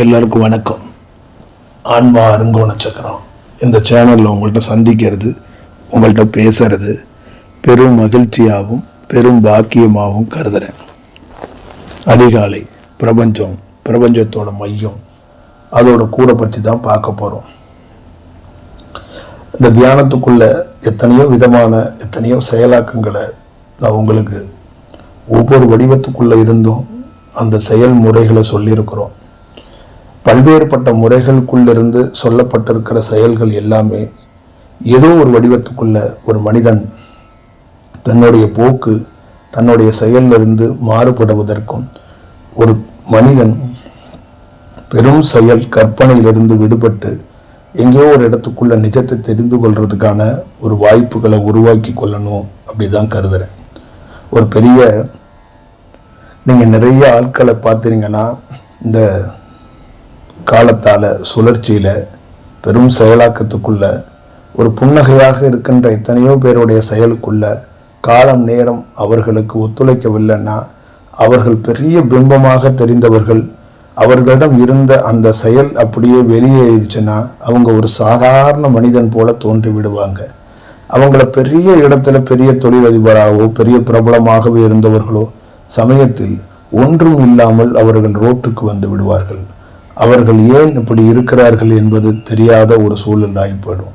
எல்லோருக்கும் வணக்கம். ஆன்மா அருங்கோண சக்கரம் இந்த சேனலில் உங்கள்கிட்ட சந்திக்கிறது உங்கள்கிட்ட பேசுறது பெரும் மகிழ்ச்சியாகவும் பெரும் பாக்கியமாகவும் கருதுறேன். அதிகாலை பிரபஞ்சம் பிரபஞ்சத்தோட மையம் அதோட கூட பற்றி தான் பார்க்க போகிறோம் இந்த தியானத்துக்குள்ள எத்தனையோ விதமான எத்தனையோ செயலாக்கங்களை நான் உங்களுக்கு ஒவ்வொரு வடிவத்துக்குள்ளே இருந்தும் அந்த செயல்முறைகளை சொல்லியிருக்கிறோம். பல்வேறுபட்ட முறைகளுக்குள்ளிருந்து சொல்லப்பட்டிருக்கிற செயல்கள் எல்லாமே ஏதோ ஒரு வடிவத்துக்குள்ள ஒரு மனிதன் தன்னுடைய போக்கு தன்னுடைய செயலிலிருந்து மாறுபடுவதற்கும் ஒரு மனிதன் பெரும் செயல் கற்பனையிலிருந்து விடுபட்டு எங்கேயோ ஒரு இடத்துக்குள்ள நிஜத்தை தெரிந்து கொள்றதுக்கான ஒரு வாய்ப்புகளை உருவாக்கி கொள்ளணும் அப்படி தான் கருதுறேன். ஒரு பெரிய நீங்கள் நிறைய ஆட்களை பார்த்தீங்கன்னா இந்த காலத்தால் சுழற்சியில் பெரும் செயலாக்கத்துக்குள்ள ஒரு புன்னகையாக இருக்கின்ற எத்தனையோ பேருடைய செயலுக்குள்ள காலம் நேரம் அவர்களுக்கு ஒத்துழைக்கவில்லைன்னா அவர்கள் பெரிய பிம்பமாக தெரிந்தவர்கள் அவர்களிடம் இருந்த அந்த செயல் அப்படியே வெளியேறிச்சுன்னா அவங்க ஒரு சாதாரண மனிதன் போல தோன்றி விடுவாங்க. அவங்கள பெரிய இடத்துல பெரிய தொழிலதிபராகவோ பெரிய பிரபலமாகவே இருந்தவர்களோ சமயத்தில் ஒன்றும் இல்லாமல் அவர்கள் ரோட்டுக்கு வந்து விடுவார்கள். அவர்கள் ஏன் இப்படி இருக்கிறார்கள் என்பது தெரியாத ஒரு சூழல் ஆகிப்படும்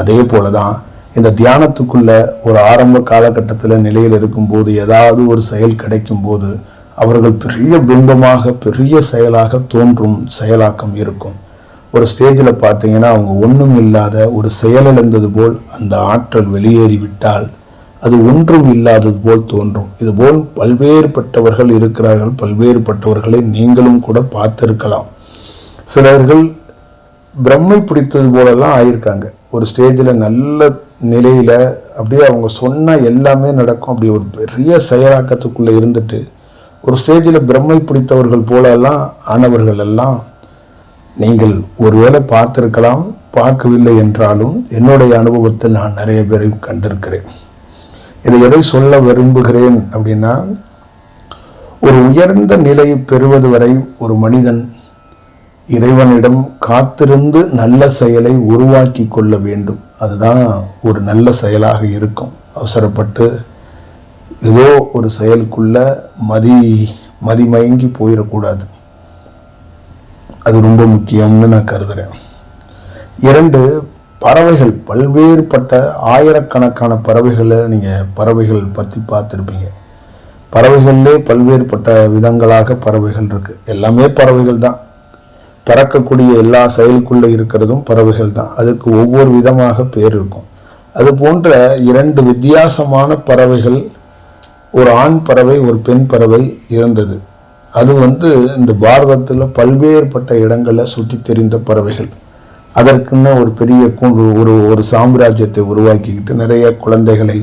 அதே போல தான் இந்த தியானத்துக்குள்ள ஒரு ஆரம்ப காலகட்டத்தில் நிலையில் இருக்கும்போது ஏதாவது ஒரு செயல் கிடைக்கும் போது அவர்கள் பெரிய பிம்பமாக பெரிய செயலாக தோன்றும் செயலாக்கம் இருக்கும். ஒரு ஸ்டேஜில் பார்த்தீங்கன்னா அவங்க ஒன்றும் இல்லாத ஒரு செயலிழந்தது போல் அந்த ஆற்றல் வெளியேறிவிட்டால் அது ஒன்றும் இல்லாதது போல் தோன்றும். இதுபோல் பல்வேறுபட்டவர்கள் இருக்கிறார்கள் பல்வேறுபட்டவர்களை நீங்களும் கூட பார்த்திருக்கலாம். சிலர்கள் பிரம்மை பிடித்தது போலெல்லாம் ஆயிருக்காங்க. ஒரு ஸ்டேஜில் நல்ல நிலையில் அப்படியே அவங்க சொன்னால் எல்லாமே நடக்கும். அப்படி ஒரு பெரிய செயலாக்கத்துக்குள்ளே இருந்துட்டு ஒரு ஸ்டேஜில் பிரம்மை பிடித்தவர்கள் போலெல்லாம் ஆனவர்கள் எல்லாம் நீங்கள் ஒருவேளை பார்த்துருக்கலாம் பார்க்கவில்லை என்றாலும் என்னுடைய அனுபவத்தில் நான் நிறைய பேரை கண்டிருக்கிறேன். இதை எதை சொல்ல விரும்புகிறேன் அப்படின்னா ஒரு உயர்ந்த நிலையை பெறுவது வரை ஒரு மனிதன் இறைவனிடம் காத்திருந்து நல்ல செயலை உருவாக்கி கொள்ள வேண்டும். அதுதான் ஒரு நல்ல செயலாக இருக்கும். அவசரப்பட்டு ஏதோ ஒரு செயலுக்குள்ள மதி மதிமயங்கி போயிடக்கூடாது. அது ரொம்ப முக்கியம்னு நான் கருதுகிறேன் இரண்டு பறவைகள் பல்வேறுபட்ட ஆயிரக்கணக்கான பறவைகளை நீங்கள் பறவைகள் பற்றி பார்த்துருப்பீங்க. பறவைகள்லே பல்வேறுபட்ட விதங்களாக பறவைகள் இருக்குது எல்லாமே பறவைகள் தான். பறக்கக்கூடிய எல்லா செயலுக்குள்ளே இருக்கிறதும் பறவைகள் தான். அதுக்கு ஒவ்வொரு விதமாக பேர் இருக்கும். அது போன்ற இரண்டு வித்தியாசமான பறவைகள் ஒரு ஆண் பறவை ஒரு பெண் பறவை இருந்தது. அது வந்து இந்த பாரதத்தில் பல்வேறுபட்ட இடங்களில் சுற்றி தெரிந்த பறவைகள். அதற்குன்னு ஒரு பெரிய கூண்டு ஒரு ஒரு சாம்ராஜ்யத்தை உருவாக்கிக்கிட்டு நிறைய குழந்தைகளை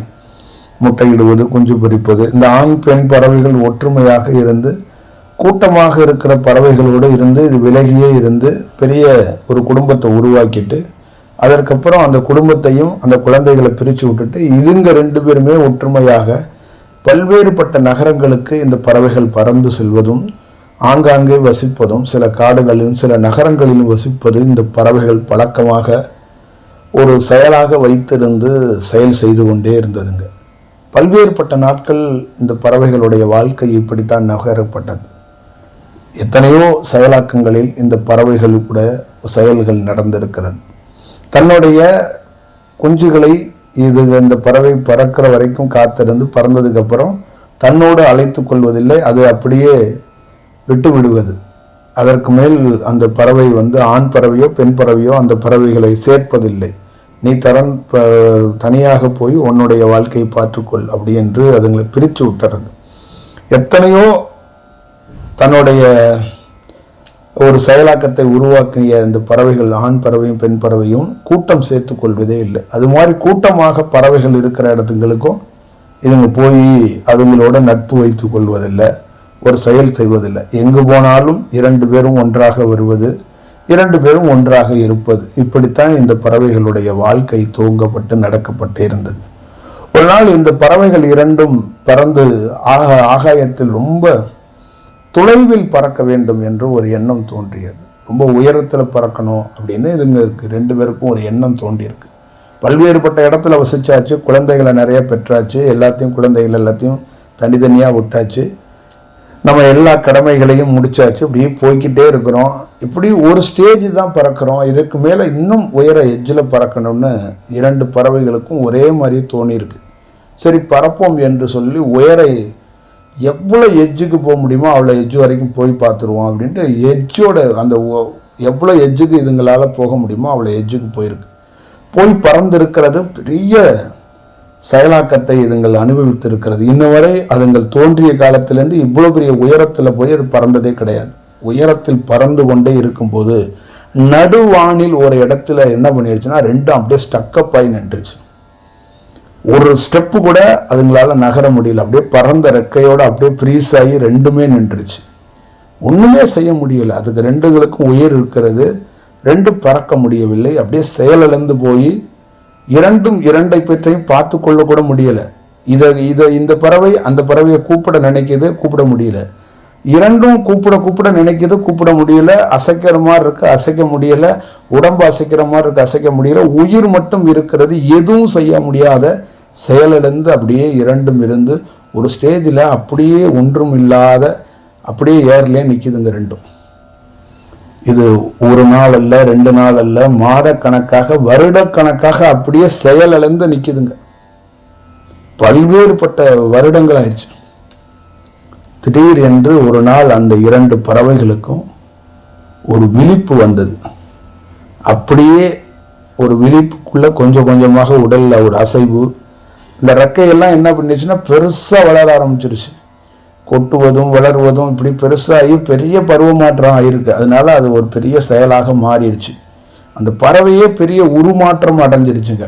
முட்டையிடுவது குஞ்சு பொறிப்பது இந்த ஆண் பெண் பறவைகள் ஒற்றுமையாக இருந்து கூட்டமாக இருக்கிற பறவைகளோடு இருந்து இது விலகியே இருந்து பெரிய ஒரு குடும்பத்தை உருவாக்கிட்டு அதற்கப்புறம் அந்த குடும்பத்தையும் அந்த குழந்தைகளை பிரித்து விட்டுட்டு இதுங்க ரெண்டு பேருமே ஒற்றுமையாக பல்வேறுபட்ட நகரங்களுக்கு இந்த பறவைகள் பறந்து செல்வதும் ஆங்காங்கே வசிப்பதும் சில காடுகளிலும் சில நகரங்களிலும் வசிப்பது இந்த பறவைகள் பழக்கமாக ஒரு செயலாக வைத்திருந்து செயல் செய்து கொண்டே இருந்ததுங்க. பல்வேறுபட்ட நாட்கள் இந்த பறவைகளுடைய வாழ்க்கை இப்படித்தான் நகரப்பட்டது. எத்தனையோ செயலாக்கங்களில் இந்த பறவைகள் கூட செயல்கள் நடந்திருக்கிறது. தன்னுடைய குஞ்சுகளை இது இந்த பறவை பறக்கிற வரைக்கும் காத்திருந்து பறந்ததுக்கப்புறம் தன்னோடு அழைத்து கொள்வதில்லை அது அப்படியே விட்டு விடுவது. அதற்கு மேல் அந்த பறவை வந்து ஆண் பறவையோ பெண் பறவையோ அந்த பறவைகளை சேர்ப்பதில்லை. நீ தரன் ப தனியாக போய் உன்னுடைய வாழ்க்கையை பார்த்துக்கொள் அப்படி என்று அதுங்களை பிரித்து விட்டுறது. எத்தனையோ தன்னுடைய ஒரு செயலாக்கத்தை உருவாக்கிய இந்த பறவைகள் ஆண் பறவையும் பெண் பறவையும் கூட்டம் சேர்த்து கொள்வதே இல்லை. அது மாதிரி கூட்டமாக பறவைகள் இருக்கிற இடத்துங்களுக்கும் இதுங்க போய் அதுங்களோட நட்பு வைத்து கொள்வதில்லை ஒரு செயல் செய்வதில்லை. எங்கு போனாலும் இரண்டு பேரும் ஒன்றாக வருவது இரண்டு பேரும் ஒன்றாக இருப்பது. இப்படித்தான் இந்த பறவைகளுடைய வாழ்க்கை துவங்கப்பட்டு நடக்கப்பட்டு இருந்தது. ஒரு நாள் இந்த பறவைகள் இரண்டும் பறந்து ஆக ஆகாயத்தில் ரொம்ப தொலைவில் பறக்க வேண்டும் என்று ஒரு எண்ணம் தோன்றியது. ரொம்ப உயரத்தில் பறக்கணும் அப்படின்னு இதுங்க இருக்குது ரெண்டு பேருக்கும் ஒரு எண்ணம் தோண்டியிருக்கு பல்வேறுபட்ட இடத்துல வசிச்சாச்சு. குழந்தைகளை நிறைய பெற்றாச்சு. எல்லாத்தையும் குழந்தைகள் எல்லாத்தையும் தனித்தனியாக விட்டாச்சு. நம்ம எல்லா கடமைகளையும் முடிச்சாச்சு. இப்படியே போய்க்கிட்டே இருக்கிறோம். இப்படி ஒரு ஸ்டேஜ் தான் பறக்கிறோம். இதுக்கு மேலே இன்னும் உயர எஜ்ஜில் பறக்கணும்னு இரண்டு பறவைகளுக்கும் ஒரே மாதிரி தோணியிருக்கு. சரி பறப்போம் என்று சொல்லி உயர எவ்வளோ எஜ்ஜுக்கு போக முடியுமோ அவ்வளோ எஜ்ஜு வரைக்கும் போய் பார்த்துருவோம் அப்படின்ட்டு எஜ்ஜோட அந்த எவ்வளோ எஜ்ஜுக்கு இதுங்களால் போக முடியுமோ அவ்வளோ எஜ்ஜுக்கு போயிருக்கு. போய் பறந்திருக்கிறது பெரிய செயலாக்கத்தை இதுங்கள் அனுபவித்திருக்கிறது. இன்ன வரை அதுங்கள் தோன்றிய காலத்திலேருந்து இவ்வளோ பெரிய உயரத்தில் போய் அது பறந்ததே கிடையாது. உயரத்தில் பறந்து கொண்டே இருக்கும்போது நடுவானில் ஒரு இடத்துல என்ன பண்ணிருச்சுன்னா ரெண்டும் அப்படியே ஸ்டக்கப் நின்றுச்சு. ஒரு ஸ்டெப்பு கூட அதுங்களால் நகர முடியல. அப்படியே பறந்த ரெக்கையோட அப்படியே ஃப்ரீஸ் ஆகி ரெண்டுமே நின்றுச்சு ஒன்றுமே செய்ய முடியல. அதுக்கு ரெண்டுங்களுக்கும் உயிர் இருக்கிறது. ரெண்டும் பறக்க முடியவில்லை. அப்படியே செயலிழந்து போய் இரண்டும் இரண்டை பற்றியும் பார்த்து கொள்ளக்கூட முடியலை. இதை இதை இந்த பறவை அந்த பறவையை கூப்பிட நினைக்கிது கூப்பிட முடியல. இரண்டும் கூப்பிட கூப்பிட நினைக்கிது கூப்பிட முடியல. அசைக்கிற மாதிரி இருக்குது அசைக்க முடியல. உடம்பு அசைக்கிற மாதிரி இருக்குது அசைக்க முடியல. உயிர் மட்டும் இருக்கிறது. எதுவும் செய்ய முடியாத செயலிழந்து அப்படியே இரண்டும் இருந்து ஒரு ஸ்டேஜில் அப்படியே ஒன்றும் இல்லாத அப்படியே ஏர்லேயே நிற்கிதுங்க ரெண்டும். இது ஒரு நாள் அல்ல ரெண்டு நாள் அல்ல மாதக்கணக்காக வருடக்கணக்காக அப்படியே செயலிழந்து நிற்கிதுங்க பல்வேறுபட்ட வருடங்கள் ஆயிடுச்சு. திடீர் என்று ஒரு நாள் அந்த இரண்டு பறவைகளுக்கும் ஒரு விழிப்பு வந்தது. அப்படியே ஒரு விழிப்புக்குள்ள கொஞ்சம் கொஞ்சமாக உடலில் ஒரு அசைவு இந்த ரெக்கையெல்லாம் என்ன பண்ணுச்சுன்னா பெருசாக வளர ஆரம்பிச்சிருச்சு. கொட்டுவதும் வளருவதும் இப்படி பெருசாகி பெரிய பருவமாற்றம் ஆயிருக்கு. அதனால அது ஒரு பெரிய செயலாக மாறிடுச்சு. அந்த பறவையே பெரிய உருமாற்றம் அடைஞ்சிருச்சுங்க.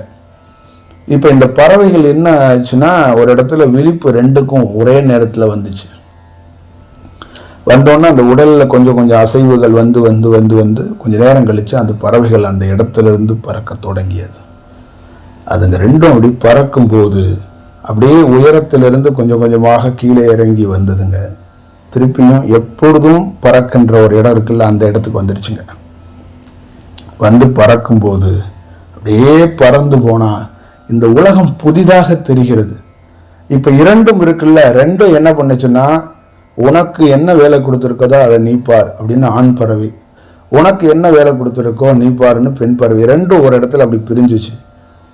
இப்போ இந்த பறவைகள் என்ன ஆச்சுன்னா ஒரு இடத்துல விழிப்பு ரெண்டுக்கும் ஒரே நேரத்தில் வந்துச்சு. வந்தோன்னே அந்த உடலில் கொஞ்சம் கொஞ்சம் அசைவுகள் வந்து வந்து வந்து வந்து கொஞ்சம் நேரம் கழித்து அந்த பறவைகள் அந்த இடத்துலேருந்து பறக்க தொடங்கியது. அதுங்க ரெண்டும் அப்படி பறக்கும்போது அப்படியே உயரத்திலிருந்து கொஞ்சம் கொஞ்சமாக கீழே இறங்கி வந்ததுங்க. திருப்பியும் எப்பொழுதும் பறக்கின்ற ஒரு இடம் இருக்குல்ல அந்த இடத்துக்கு வந்துருச்சுங்க. வந்து பறக்கும்போது அப்படியே பறந்து போனால் இந்த உலகம் புதிதாக தெரிகிறது. இப்போ இரண்டும் இருக்குல்ல ரெண்டும் என்ன பண்ணுச்சுன்னா உனக்கு என்ன வேலை கொடுத்துருக்கதோ அதை நீ பார் அப்படின்னு ஆண் பறவை. உனக்கு என்ன வேலை கொடுத்துருக்கோ நீ பாருன்னு பெண் பறவை. ரெண்டும் ஒரு இடத்துல அப்படி பிரிஞ்சுச்சு.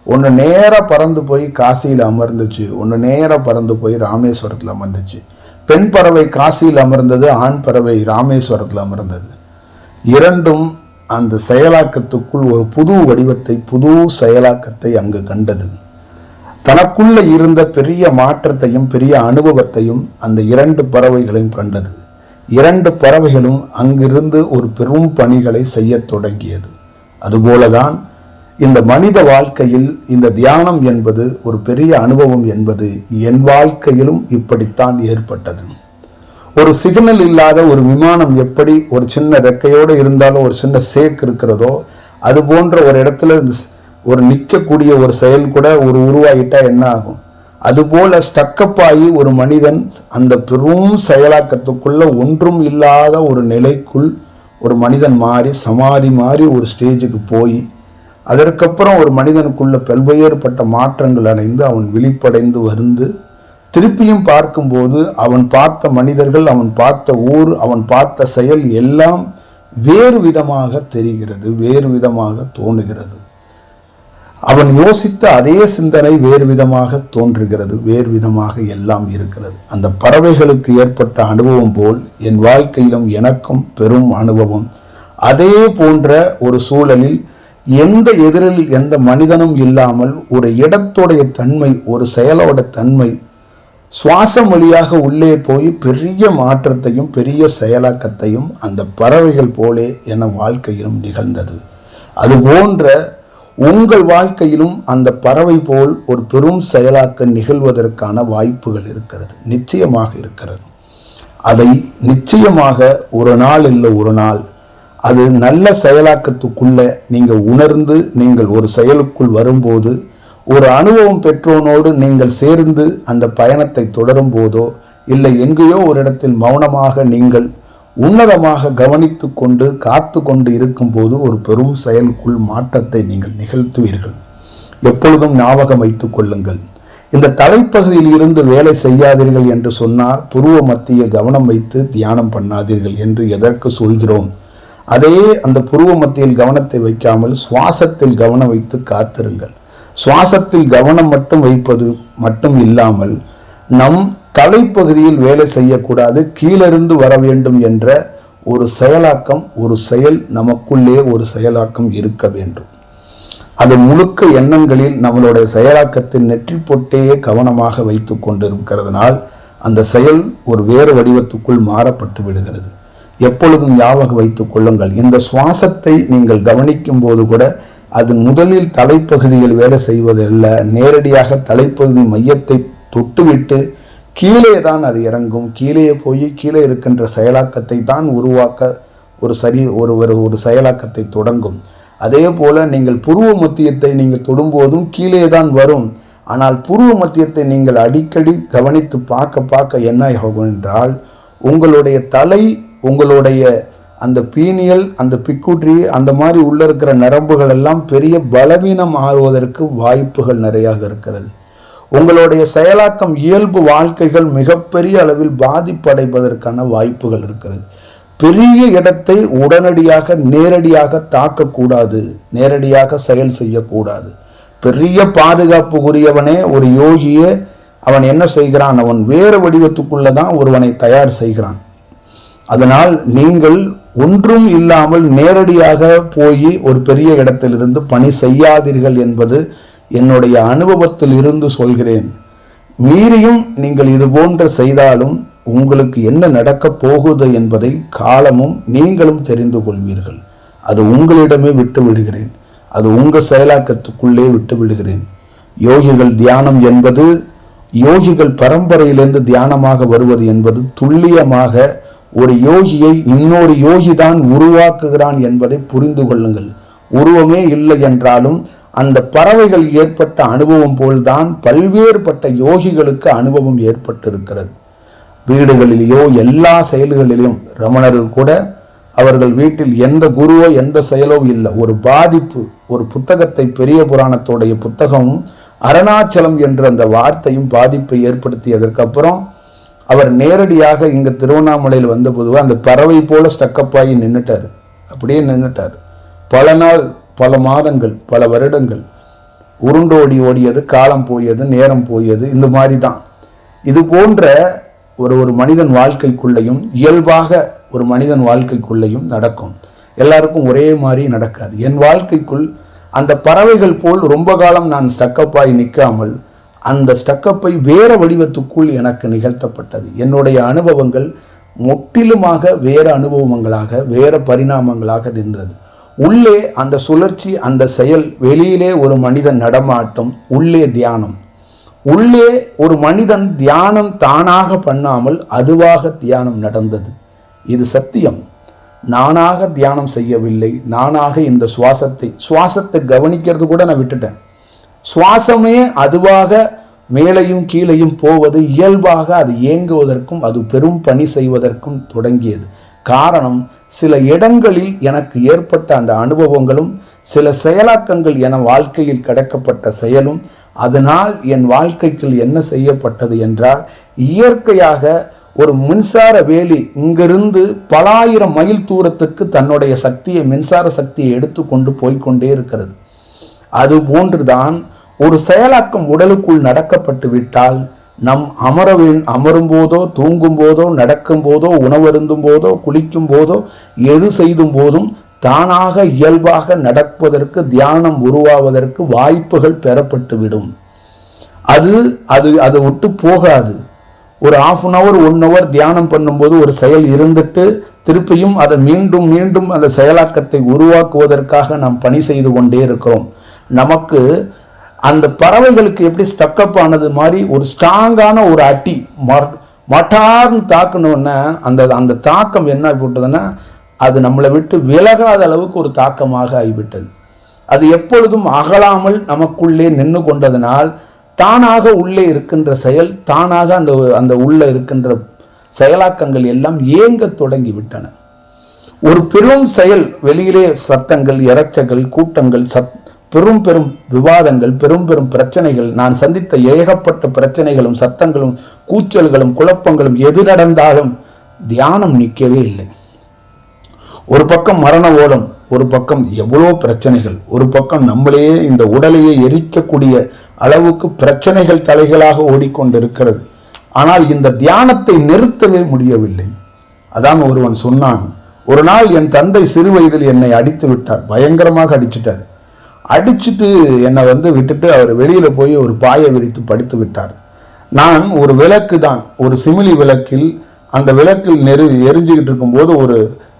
ஒன்று நேராக பறந்து போய் காசியில் அமர்ந்துச்சு ஒன்று நேராக பறந்து போய் ராமேஸ்வரத்தில் அமர்ந்துச்சு. பெண் பறவை காசியில் அமர்ந்தது ஆண் பறவை ராமேஸ்வரத்தில் அமர்ந்தது. இரண்டும் அந்த செயலாக்கத்துக்குள் ஒரு புது வடிவத்தை புது செயலாக்கத்தை அங்கு கண்டது. தனக்குள்ளே இருந்த பெரிய மாற்றத்தையும் பெரிய அனுபவத்தையும் அந்த இரண்டு பறவைகளையும் கண்டது. இரண்டு பறவைகளும் அங்கிருந்து ஒரு பெரும் பணிகளை செய்யத் தொடங்கியது. அதுபோலதான் இந்த மனித வாழ்க்கையில் இந்த தியானம் என்பது ஒரு பெரிய அனுபவம் என்பது என் வாழ்க்கையிலும் இப்படித்தான் ஏற்பட்டது. ஒரு சிக்னல் இல்லாத ஒரு விமானம் எப்படி ஒரு சின்ன ரெக்கையோடு இருந்தாலும் ஒரு சின்ன சேக் இருக்கிறதோ அது போன்ற ஒரு இடத்துல ஒரு நிற்கக்கூடிய ஒரு செயல் கூட ஒரு உருவாகிட்டா என்ன ஆகும்? அதுபோல ஸ்டக்கப் ஆகி ஒரு மனிதன் அந்த பெரும் செயலாக்கத்துக்குள்ள ஒன்றும் இல்லாத ஒரு நிலைக்குள் ஒரு மனிதன் மாறி சமாதி மாறி ஒரு ஸ்டேஜுக்கு போய் அதற்கப்புறம் ஒரு மனிதனுக்குள்ள பல்வேறுபட்ட மாற்றங்கள் அடைந்து அவன் விழிப்படைந்து வந்து திருப்பியும் பார்க்கும்போது அவன் பார்த்த மனிதர்கள் அவன் பார்த்த ஊர் அவன் பார்த்த செயல் எல்லாம் வேறு விதமாக தெரிகிறது வேறு விதமாக தோணுகிறது அவன் யோசித்த அதே சிந்தனை வேறு விதமாக தோன்றுகிறது வேறு விதமாக எல்லாம் இருக்கிறது. அந்த பறவைகளுக்கு ஏற்பட்ட அனுபவம் போல் என் வாழ்க்கையிலும் எனக்கும் பெரும் அனுபவம். அதே போன்ற ஒரு சூழலில் எந்த எதிரில் எந்த மனிதனும் இல்லாமல் ஒரு இடத்துடைய தன்மை ஒரு செயலோட தன்மை சுவாசம் வழியாக உள்ளே போய் பெரிய மாற்றத்தையும் பெரிய செயலாக்கத்தையும் அந்த பறவைகள் போலே என வாழ்க்கையிலும் நிகழ்ந்தது. அது போன்ற உங்கள் வாழ்க்கையிலும் அந்த பறவை போல் ஒரு பெரும் செயலாக்க நிகழ்வதற்கான வாய்ப்புகள் இருக்கிறது நிச்சயமாக இருக்கிறது. அதை நிச்சயமாக ஒரு நாள் இல்லை ஒரு நாள் அது நல்ல செயலாக்கத்துக்குள்ளே நீங்கள் உணர்ந்து நீங்கள் ஒரு செயலுக்குள் வரும்போது ஒரு அனுபவம் பெற்றோனோடு நீங்கள் சேர்ந்து அந்த பயணத்தை தொடரும் போதோ இல்லை எங்கேயோ ஒரு இடத்தில் மௌனமாக நீங்கள் உன்னதமாக கவனித்து கொண்டு காத்து கொண்டு இருக்கும்போது ஒரு பெரும் செயலுக்குள் மாற்றத்தை நீங்கள் நிகழ்த்துவீர்கள். எப்பொழுதும் ஞாபகம் வைத்துக் கொள்ளுங்கள். இந்த தலைப்பகுதியில் இருந்து வேலை செய்யாதீர்கள் என்று சொன்னால் துருவ மத்தியில் கவனம் வைத்து தியானம் பண்ணாதீர்கள் என்று எதற்கு சொல்கிறோம்? அதே அந்த புருவ மத்தியில் கவனத்தை வைக்காமல் சுவாசத்தில் கவனம் வைத்து காத்திருங்கள். சுவாசத்தில் கவனம் மட்டும் வைப்பது மட்டும் இல்லாமல் நம் தலைப்பகுதியில் வேலை செய்யக்கூடாது கீழிருந்து வர வேண்டும் என்ற ஒரு செயலாக்கம் ஒரு செயல் நமக்குள்ளே ஒரு செயலாக்கம் இருக்க வேண்டும். அது முழுக்க எண்ணங்களில் நம்மளுடைய செயலாக்கத்தின் நெற்றி பொட்டையே கவனமாக வைத்து கொண்டிருக்கிறதுனால் அந்த செயல் ஒரு வேறு வடிவத்துக்குள் மாறப்பட்டு விடுகிறது. எப்பொழுதும் ஞாபகம் வைத்துக் கொள்ளுங்கள். இந்த சுவாசத்தை நீங்கள் கவனிக்கும் போது கூட அது முதலில் தலைப்பகுதியில் வேலை செய்வதல்ல நேரடியாக தலைப்பகுதி மையத்தை தொட்டுவிட்டு கீழே தான் அது இறங்கும். கீழே போய் கீழே இருக்கின்ற செயலாக்கத்தை தான் உருவாக்க ஒரு சரி ஒரு ஒரு ஒரு செயலாக்கத்தை தொடங்கும். அதே போல் நீங்கள் புருவ மத்தியத்தை நீங்கள் தொடும்போதும் கீழே தான் வரும். ஆனால் புருவ மத்தியத்தை நீங்கள் அடிக்கடி கவனித்து பார்க்க பார்க்க என்ன ஆகும் என்றால் உங்களுடைய தலை உங்களுடைய அந்த பீனியல் அந்த பிக்குட்ரி அந்த மாதிரி உள்ள இருக்கிற நரம்புகள் எல்லாம் பெரிய பலவீனம் ஆறுவதற்கு வாய்ப்புகள் நிறையாக இருக்கிறது. உங்களுடைய செயலாக்கம் இயல்பு வாழ்க்கைகள் மிகப்பெரிய அளவில் பாதிப்படைவதற்கான வாய்ப்புகள் இருக்கிறது. பெரிய இடத்தை உடனடியாக நேரடியாக தாக்கக்கூடாது. நேரடியாக செயல் செய்யக்கூடாது. பெரிய பாதுகாப்பு உரியவனே ஒரு யோகியே அவன் என்ன செய்கிறான்? அவன் வேறு வடிவத்துக்குள்ளே தான் ஒருவனை தயார் செய்கிறான். அதனால் நீங்கள் ஒன்றும் இல்லாமல் நேரடியாக போய் ஒரு பெரிய இடத்திலிருந்து பணி செய்யாதீர்கள் என்பது என்னுடைய அனுபவத்தில் இருந்து சொல்கிறேன். மீறியும் நீங்கள் இது போன்ற செய்தாலும் உங்களுக்கு என்ன நடக்கப் போகுது என்பதை காலமும் நீங்களும் தெரிந்து கொள்வீர்கள். அது உங்களிடமே விட்டு விடுகிறேன். அது உங்கள் செயலாக்கத்துக்குள்ளே விட்டு விடுகிறேன். யோகிகள் தியானம் என்பது யோகிகள் பரம்பரையிலிருந்து தியானமாக வருவது என்பது துல்லியமாக ஒரு யோகியை இன்னொரு யோகி தான் உருவாக்குகிறான் என்பதை புரிந்து கொள்ளுங்கள். உருவமே இல்லை என்றாலும் அந்த பறவைகள் ஏற்பட்ட அனுபவம் போல்தான் பல்வேறுபட்ட யோகிகளுக்கு அனுபவம் ஏற்பட்டிருக்கிறது. வீடுகளிலேயோ எல்லா செயல்களிலும் ரமணர் கூட அவர்கள் வீட்டில் எந்த குருவோ எந்த செயலோ இல்லை. ஒரு பாதிப்பு ஒரு புத்தகத்தை பெரிய புராணத்தோடைய புத்தகமும் அருணாச்சலம் என்ற அந்த வார்த்தையும் பாதிப்பை ஏற்படுத்தியதற்கப்புறம் அவர் நேரடியாக இங்கே திருவண்ணாமலையில் வந்த பொதுவாக அந்த பறவை போல ஸ்டக்கப்பாகி நின்றுட்டார் அப்படியே நின்றுட்டார் பல நாள் பல மாதங்கள் பல வருடங்கள். உருண்டோடி ஓடியது காலம் போயது நேரம் போயது இந்த மாதிரி தான் இது போன்ற ஒரு ஒரு மனிதன் வாழ்க்கைக்குள்ளேயும் இயல்பாக ஒரு மனிதன் வாழ்க்கைக்குள்ளேயும் நடக்கும். எல்லாருக்கும் ஒரே மாதிரி நடக்காது. என் வாழ்க்கைக்குள் அந்த பறவைகள் போல் ரொம்ப காலம் நான் ஸ்டக்கப்பாய் நிற்காமல் அந்த ஸ்டக்கப்பை வேறு வடிவத்துக்குள் எனக்கு நிகழ்த்தப்பட்டது. என்னுடைய அனுபவங்கள் முற்றிலுமாக வேறு அனுபவங்களாக வேறு பரிணாமங்களாக நின்றது. உள்ளே அந்த சுழற்சி அந்த செயல் வெளியிலே ஒரு மனிதன் நடமாட்டம் உள்ளே தியானம். உள்ளே ஒரு மனிதன் தியானம் தானாக பண்ணாமல் அதுவாக தியானம் நடந்தது. இது சத்தியம். நானாக தியானம் செய்யவில்லை. நானாக இந்த சுவாசத்தை சுவாசத்தை கவனிக்கிறது கூட நான் விட்டுட்டேன். சுவாசமே அதுவாக மேலையும் கீழையும் போவது இயல்பாக அது இயங்குவதற்கும் அது பெரும் பணி செய்வதற்கும் தொடங்கியது. காரணம் சில இடங்களில் எனக்கு ஏற்பட்ட அந்த அனுபவங்களும் சில செயலாக்கங்கள் என வாழ்க்கையில் கிடைக்கப்பட்ட செயலும் அதனால் என் வாழ்க்கைக்கு என்ன செய்யப்பட்டது என்றால் இயற்கையாக ஒரு மின்சார வேலி இங்கிருந்து பலாயிரம் மைல் தூரத்துக்கு தன்னுடைய சக்தியை மின்சார சக்தியை எடுத்துக்கொண்டு போய்க்கொண்டே இருக்கிறது. அது போன்றுதான் ஒரு செயலாக்கம் உடலுக்குள் நடக்கப்பட்டு விட்டால் நம் அமரவின் அமரும் போதோ தூங்கும் போதோ நடக்கும் போதோ உணவருந்தும் போதோ குளிக்கும் போதோ எது செய்தும் போதும் தானாக இயல்பாக நடப்பதற்கு தியானம் உருவாவதற்கு வாய்ப்புகள் பெறப்பட்டுவிடும் அது அது அதை விட்டு போகாது. ஒரு half an hour one hour தியானம் பண்ணும்போது ஒரு செயல் இருந்துட்டு திருப்பியும் அதை மீண்டும் மீண்டும் அந்த செயலாக்கத்தை உருவாக்குவதற்காக நாம் பணி செய்து கொண்டே இருக்கிறோம். நமக்கு அந்த பறவைகளுக்கு எப்படி ஸ்டக்கப் ஆனது மாதிரி ஒரு ஸ்ட்ராங்கான ஒரு அட்டி மட்டார்னு தாக்கணுன்னா அந்த அந்த தாக்கம் என்ன போட்டதுன்னா அது நம்மளை விட்டு விலகாத அளவுக்கு ஒரு தாக்கமாக ஆகிவிட்டது. அது எப்பொழுதும் அகலாமல் நமக்குள்ளே நின்று கொண்டதனால் தானாக உள்ளே இருக்கின்ற செயல் தானாக அந்த அந்த உள்ளே இருக்கின்ற செயலாக்கங்கள் எல்லாம் ஏங்க தொடங்கி விட்டன ஒரு பெரும் செயல் வெளியிலே சத்தங்கள் இறைச்சல்கள் கூட்டங்கள் சத் பெரும் பெரும் விவாதங்கள் பெரும் பெரும் பிரச்சனைகள் நான் சந்தித்த ஏகப்பட்ட பிரச்சனைகளும் சத்தங்களும் கூச்சல்களும் குழப்பங்களும் எது நடந்தாலும் தியானம் நிற்கவே இல்லை. ஒரு பக்கம் மரண ஓலம் ஒரு பக்கம் எவ்வளோ பிரச்சனைகள் ஒரு பக்கம் நம்மளையே இந்த உடலையே எரிக்கக்கூடிய அளவுக்கு பிரச்சனைகள் தலைகளாக ஓடிக்கொண்டிருக்கிறது. ஆனால் இந்த தியானத்தை நிறுத்தவே முடியவில்லை. அதான் ஒருவன் சொன்னான் ஒரு நாள் என் தந்தை சிறு வயதில் என்னை அடித்து விட்டார் பயங்கரமாக அடிச்சிட்டார். அடிச்சுட்டு என்னை வந்து விட்டுட்டு அவர் வெளியில் போய் ஒரு பாயை விரித்து படுத்து விட்டார். நான் ஒரு விளக்கு தான் ஒரு சிமிலி விளக்கில் அந்த விளக்கில் நெரு எரிஞ்சுக்கிட்டு இருக்கும்போது ஒரு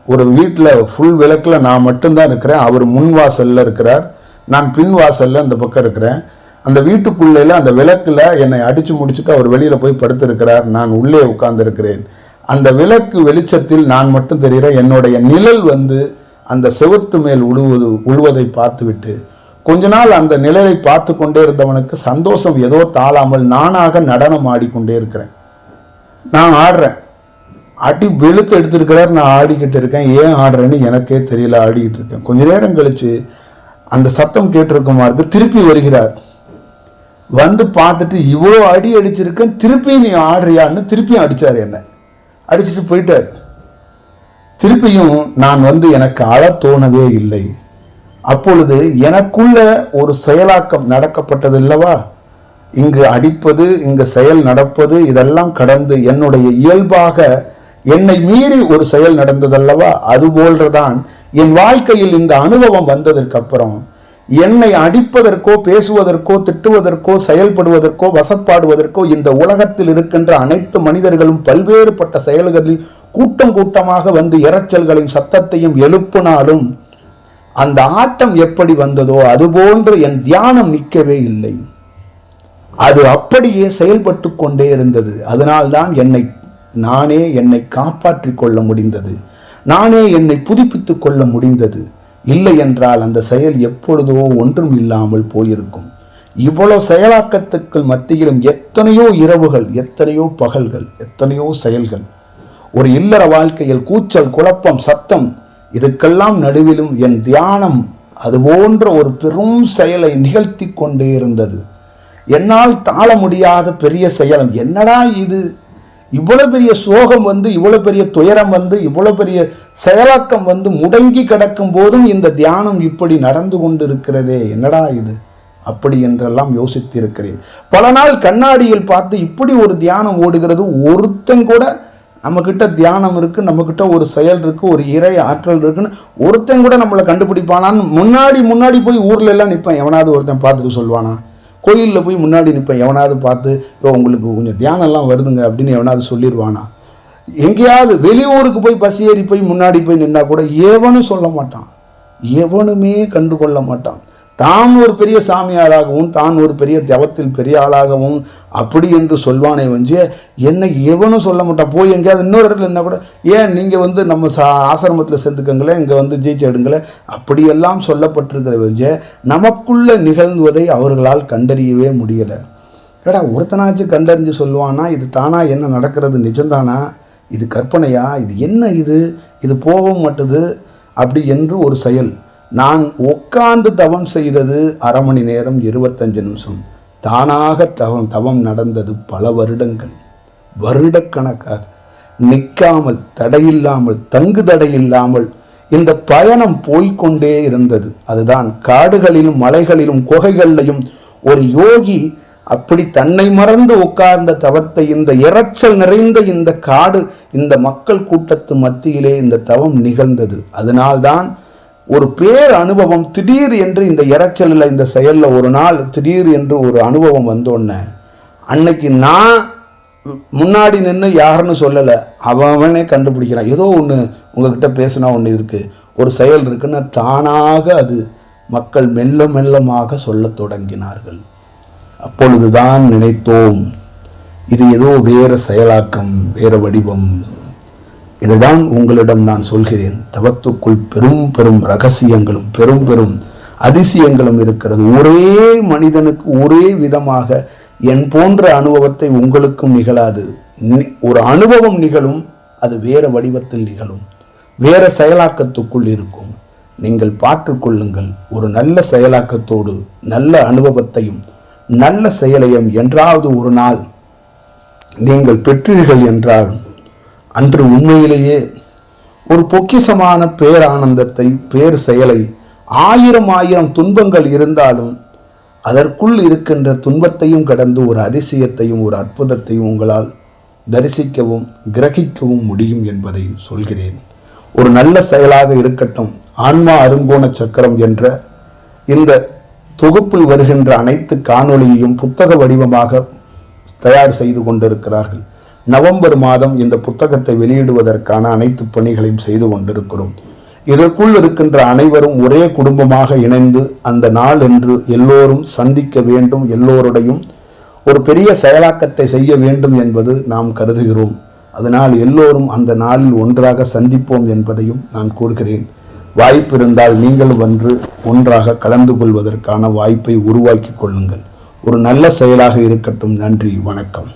ஒரு வீட்டில் ஃபுல் விளக்கில் நான் மட்டும்தான் இருக்கிறேன். அவர் முன் வாசலில் இருக்கிறார். நான் பின் வாசலில் அந்த பக்கம் இருக்கிறேன். அந்த வீட்டுக்குள்ளேயில் அந்த விளக்கில் என்னை அடித்து முடிச்சுட்டு அவர் வெளியில் போய் படுத்திருக்கிறார் நான் உள்ளே உட்கார்ந்துருக்கிறேன். அந்த விளக்கு வெளிச்சத்தில் நான் மட்டும் தெரிகிறேன். என்னுடைய நிழல் வந்து அந்த செவுத்து மேல் உழுவது உழுவதை பார்த்துவிட்டு கொஞ்ச நாள் அந்த நிழலை பார்த்து கொண்டே இருந்தவனுக்கு சந்தோஷம் ஏதோ தாழாமல் நானாக நடனம் ஆடிக்கொண்டே இருக்கிறேன். நான் ஆடுறேன். அடி வெளுத்து எடுத்திருக்கிறார் நான் ஆடிக்கிட்டு இருக்கேன். ஏன் ஆடுறேன்னு எனக்கே தெரியல ஆடிக்கிட்டு இருக்கேன். கொஞ்ச நேரம் கழிச்சு அந்த சத்தம் கேட்டிருக்குமாருக்கு திருப்பி வருகிறார். வந்து பார்த்துட்டு இவ்வளோ அடி அடிச்சிருக்கேன் திருப்பி நீ ஆடுறியான்னு திருப்பியும் அடித்தார் என்ன. அடிச்சுட்டு போயிட்டார். திருப்பியும் நான் வந்து எனக்கு அழ தோணவே இல்லை. அப்பொழுது எனக்குள்ள ஒரு செயலாக்கம் நடக்கப்பட்டது அல்லவா? இங்கு அடிப்பது இங்கு செயல் நடப்பது இதெல்லாம் கடந்து என்னுடைய இயல்பாக என்னை மீறி ஒரு செயல் நடந்ததல்லவா? அதுபோல்றதான் என் வாழ்க்கையில் இந்த அனுபவம் வந்ததற்கு அப்புறம் என்னை அடிப்பதற்கோ பேசுவதற்கோ திட்டுவதற்கோ செயல்படுவதற்கோ வசப்பாடுவதற்கோ இந்த உலகத்தில் இருக்கின்ற அனைத்து மனிதர்களும் பல்வேறுபட்ட செயல்களில் கூட்டம் கூட்டமாக வந்து இறைச்சல்களையும் சத்தத்தையும் எழுப்பினாலும் அந்த ஆட்டம் எப்படி வந்ததோ அதுபோன்று என் தியானம் நிற்கவே இல்லை. அது அப்படியே செயல்பட்டு கொண்டே இருந்தது. அதனால்தான் என்னை நானே என்னை காப்பாற்றிக் கொள்ள முடிந்தது. நானே என்னை புதுப்பித்துக் கொள்ள முடிந்தது. இல்லை என்றால் அந்த செயல் எப்பொழுதோ ஒன்றும் இல்லாமல் போயிருக்கும். இவ்வளவு செயலாக்கத்துக்கு மத்தியிலும் எத்தனையோ இரவுகள் எத்தனையோ பகல்கள் எத்தனையோ செயல்கள். ஒரு இல்லற வாழ்க்கையில் கூச்சல் குழப்பம் சத்தம் இதுக்கெல்லாம் நடுவிலும் என் தியானம் அது போன்ற ஒரு பெரும் செயலை நிகழ்த்தி கொண்டே இருந்தது. என்னால் தாழ முடியாத பெரிய செயலம் என்னடா இது? இவ்வளோ பெரிய சோகம் வந்து இவ்வளோ பெரிய துயரம் வந்து இவ்வளோ பெரிய செயலாக்கம் வந்து முடங்கி கிடக்கும் போதும் இந்த தியானம் இப்படி நடந்து கொண்டிருக்கிறதே. என்னடா இது? அப்படி என்றெல்லாம் யோசித்திருக்கிறேன். பல நாள் கண்ணாடியில் பார்த்து இப்படி ஒரு தியானம் ஓடுகிறது. ஒருத்தன் கூட நம்மக்கிட்ட தியானம் இருக்குது நம்மக்கிட்ட ஒரு செயல் இருக்குது ஒரு இறை ஆற்றல் இருக்குன்னு ஒருத்தன் கூட நம்மளை கண்டுபிடிப்பானான்னு முன்னாடி முன்னாடி போய் ஊரில் எல்லாம் நிற்பேன் எவனாவது ஒருத்தன் பார்த்துட்டு சொல்வானா கோயிலில் போய் முன்னாடி நிற்பேன் எவனாவது பார்த்து ஓ உங்களுக்கு கொஞ்சம் தியானம்லாம் வருதுங்க அப்படின்னு எவனாவது சொல்லிடுவானா எங்கேயாவது வெளியூருக்கு போய் பஸ் ஏறி போய் முன்னாடி போய் நின்னா கூட எவனும் சொல்ல மாட்டான். எவனுமே கண்டு கொள்ள மாட்டான். தான் ஒரு பெரிய சாமியாராகவும் தான் ஒரு பெரிய தவத்தில் பெரிய ஆளாகவும் அப்படி என்று சொல்வானே வந்து என்னை எவனும் சொல்ல மாட்டான். போய் எங்கேயாவது இன்னொரு இடத்துல என்ன கூட ஏன் நீங்கள் வந்து நம்ம சா ஆசிரமத்தில் சேர்ந்துக்கங்களேன் இங்கே வந்து ஜெயிச்சு எடுங்களேன் அப்படியெல்லாம் சொல்லப்பட்டிருக்கிற வந்து நமக்குள்ளே நிகழ்ந்துவதை அவர்களால் கண்டறியவே முடியலை. ஏடா ஒருத்தனாச்சும் கண்டறிஞ்சு சொல்லுவானா இது தானா என்ன நடக்கிறது நிஜம்தானா? இது கற்பனையா? இது என்ன இது? இது போகவும் மாட்டுது அப்படி என்று ஒரு செயல். நான் உட்கார்ந்து தவம் செய்தது அரை மணி நேரம் இருபத்தஞ்சு நிமிஷம். தானாக தவம் தவம் நடந்தது பல வருடங்கள். வருடக்கணக்காக. நிற்காமல் தடையில்லாமல் தங்கு தடையில்லாமல் இந்த பயணம் போய்க்கொண்டே இருந்தது. அதுதான் காடுகளிலும் மலைகளிலும் குகைகளிலும் ஒரு யோகி அப்படி தன்னை மறந்து உட்கார்ந்த தவத்தை இந்த இரைச்சல் நிறைந்த இந்த காடு இந்த மக்கள் கூட்டத்து மத்தியிலே இந்த தவம் நிகழ்ந்தது. அதனால்தான் ஒரு பேர் அனுபவம் திடீர் என்று இந்த இறைச்சலில் இந்த செயலில் ஒரு நாள் திடீர் என்று ஒரு அனுபவம் வந்தோடனே அன்னைக்கு நான் முன்னாடி நின்று யாருன்னு சொல்லலை. அவனே கண்டுபிடிக்கிறான். ஏதோ ஒன்று உங்ககிட்ட பேசினா ஒன்று இருக்குது ஒரு செயல் இருக்குன்னு தானாக அது மக்கள் மெல்ல மெல்லமாக சொல்லத் தொடங்கினார்கள். அப்பொழுதுதான் நினைத்தோம் இது ஏதோ வேறு செயலாக்கம் வேறு வடிவம். இதுதான் உங்களிடம் நான் சொல்கிறேன். தவத்துக்குள் பெரும் பெரும் ரகசியங்களும் பெரும் பெரும் அதிசயங்களும் இருக்கிறது. ஒரே மனிதனுக்கு ஒரே விதமாக என் போன்ற அனுபவத்தை உங்களுக்கும் நிகழாது. ஒரு அனுபவம் நிகழும் அது வேறு வடிவத்தில் நிகழும். வேறு செயலாக்கத்துக்குள் இருக்கும். நீங்கள் பார்த்துக்கொள்ளுங்கள் ஒரு நல்ல செயலாக்கத்தோடு நல்ல அனுபவத்தையும் நல்ல செயலையும் என்றாவது ஒரு நாள் நீங்கள் பெற்றீர்கள் என்றால் அன்று உண்மையிலேயே ஒரு பொக்கிஷமான பேரானந்தத்தை பேர் செயலை ஆயிரம் ஆயிரம் துன்பங்கள் இருந்தாலும் அதற்குள் இருக்கின்ற துன்பத்தையும் கடந்து ஒரு அதிசயத்தையும் ஒரு அற்புதத்தையும் உங்களால் தரிசிக்கவும் கிரகிக்கவும் முடியும் என்பதை சொல்கிறேன். ஒரு நல்ல செயலாக இருக்கட்டும். ஆன்மா அருங்கோண சக்கரம் என்ற இந்த தொகுப்பில் வருகின்ற அனைத்து காணொளியையும் புத்தக வடிவமாக தயார் செய்து கொண்டிருக்கிறார்கள். நவம்பர் மாதம் இந்த புத்தகத்தை வெளியிடுவதற்கான அனைத்து பணிகளையும் செய்து கொண்டிருக்கிறோம். இதற்குள் இருக்கின்ற அனைவரும் ஒரே குடும்பமாக இணைந்து அந்த நாள் என்று எல்லோரும் சந்திக்க வேண்டும் எல்லோருடையும் ஒரு பெரிய செயலாக்கத்தை செய்ய வேண்டும் என்பது நாம் கருதுகிறோம். அதனால் எல்லோரும் அந்த நாளில் ஒன்றாக சந்திப்போம் என்பதையும் நான் கூறுகிறேன். வாய்ப்பு இருந்தால் நீங்கள் வந்து ஒன்றாக கலந்து கொள்வதற்கான வாய்ப்பை உருவாக்கி கொள்ளுங்கள். ஒரு நல்ல செயலாக இருக்கட்டும். நன்றி வணக்கம்.